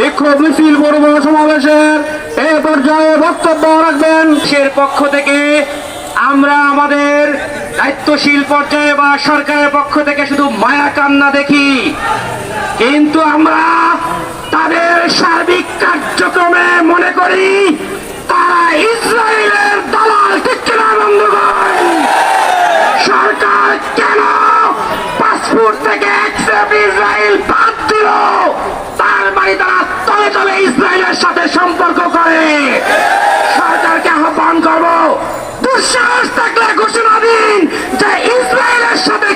বিক্ষোভ মিছিল পূর্ব সমাবেশের। এ পর্যায়ে বক্তব্য রাখবেন। পক্ষ থেকে? আমরা আমাদের দায়িত্বশীল পর্যায়ে বা সরকারের পক্ষ থেকে শুধু মায়া কান্না দেখি। কিন্তু আমরা তাদের সার্বিক কার্যক্রমে মনে করি, তারা ইসরায়েলের দালাল, ঠিক কিনা বন্ধুগণ? সরকার কেন পাসপোর্ট থেকে ইসরায়েল বাদ দিল? তলে তলে ইসরায়েলের সাথে সম্পর্ক করে। সরকারকে আহ্বান করব, দুঃসাহস থাকলে ঘোষণা দিন যে ইসরায়েলের সাথে